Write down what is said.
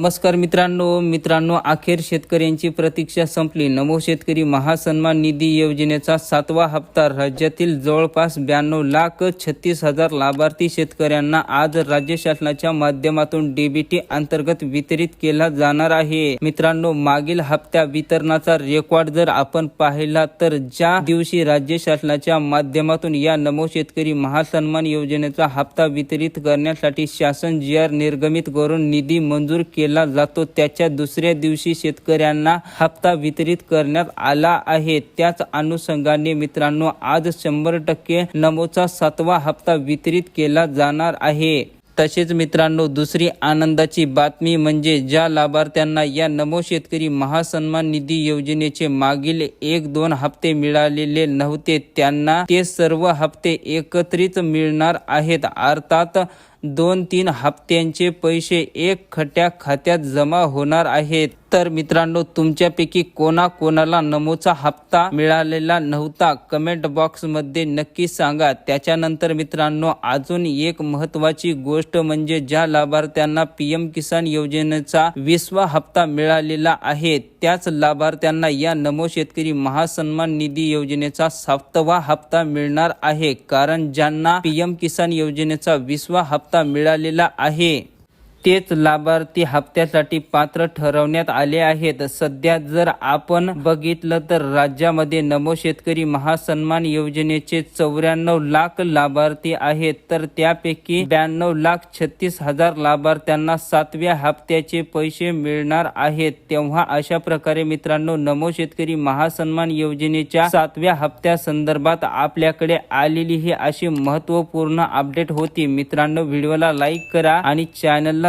नमस्कार मित्रांनो मित्रांनो अखेर शेतकऱ्यांची प्रतीक्षा संपली. नमो शेतकरी महासन्मान निधी योजनेचा सातवा हप्ता. राज्यातील जवळपास ब्याण्णव लाख छत्तीस हजार लाभार्थी शेतकऱ्यांना आज राज्य शासनाच्या माध्यमातून डीबीटी अंतर्गत वितरित केला जाणार आहे. मित्रांनो मागील हप्त्या वितरणाचा रेकॉर्ड जर आपण पाहिला तर ज्या दिवशी राज्य शासनाच्या माध्यमातून या नमो शेतकरी महासन्मान योजनेचा हप्ता वितरित करण्यासाठी शासन जी आर निर्गमित करून निधी मंजूर केला जातो. त्याच्या दुसऱ्या दिवशी शेतकऱ्यांना हप्ता वितरित करण्यात आला आहे. त्याच अनुषंगाने मित्रांनो आज शंभर टक्के नमोचा सातवा हप्ता वितरित केला जाणार आहे. तसेच मित्रांनो दुसरी आनंदाची बातमी म्हणजे ज्या लाभार्थ्यांना या नमो शेतकरी महासन्मान निधी योजनेचे मागील एक दोन हप्ते मिळालेले नव्हते त्यांना ते सर्व हप्ते एकत्रित मिळणार आहेत. अर्थात दोन तीन हप्त्यांचे पैसे एक खट्या खात्यात जमा होणार आहेत. तर मित्रांनो तुमच्यापैकी कोणाकोणाला नमोचा हप्ता मिळालेला नव्हता कमेंट बॉक्समध्ये नक्की सांगा. त्याच्यानंतर मित्रांनो अजून एक महत्वाची गोष्ट म्हणजे ज्या लाभार्थ्यांना पीएम किसान योजनेचा विसवा हप्ता मिळालेला आहे त्याच लाभार्थ्यांना या नमो शेतकरी महासन्मान निधी योजनेचा सातवा हप्ता मिळणार आहे. कारण ज्यांना पीएम किसान योजनेचा विसवा हप्ता मिळालेला आहे. तेच लाभार्थी हप्त्यासाठी पात्र ठरवण्यात आले आहेत. सध्या जर आपण बघितलं तर राज्यामध्ये नमो शेतकरी महासन्मान योजनेचे चौऱ्याण्णव लाख लाभार्थी आहेत. तर त्यापैकी ब्याण्णव लाख छत्तीस हजार लाभार्थ्यांना सातव्या हप्त्याचे पैसे मिळणार आहेत. तेव्हा अशा प्रकारे मित्रांनो नमो शेतकरी महासन्मान योजनेच्या सातव्या हप्त्या संदर्भात आपल्याकडे आलेली ही अशी महत्त्वपूर्ण अपडेट होती. मित्रांनो व्हिडिओला लाईक करा आणि चॅनलला